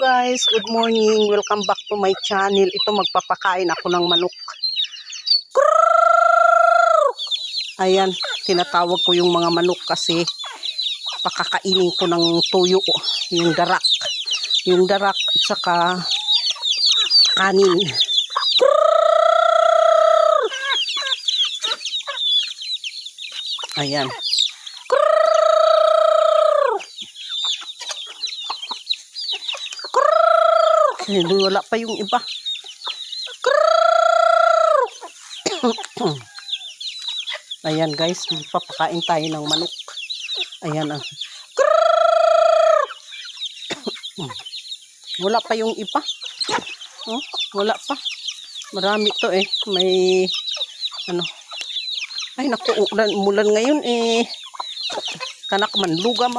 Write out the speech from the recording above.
guys, good morning. Welcome back to my channel. Ito magpapakain ako ng manok. Ayan, tinatawag ko yung mga manok kasi pakakainin ko ng tuyo, yung darak. Yung darak at saka kanin. Ayan. Hindi, wala pa yung iba. Ayan guys, papakain tayo ng manok. Ayan ah. Wala pa yung iba. Oh, wala pa. Marami to eh. May ano. Ay naku, ulan, mulan ngayon eh. Kanak man lugam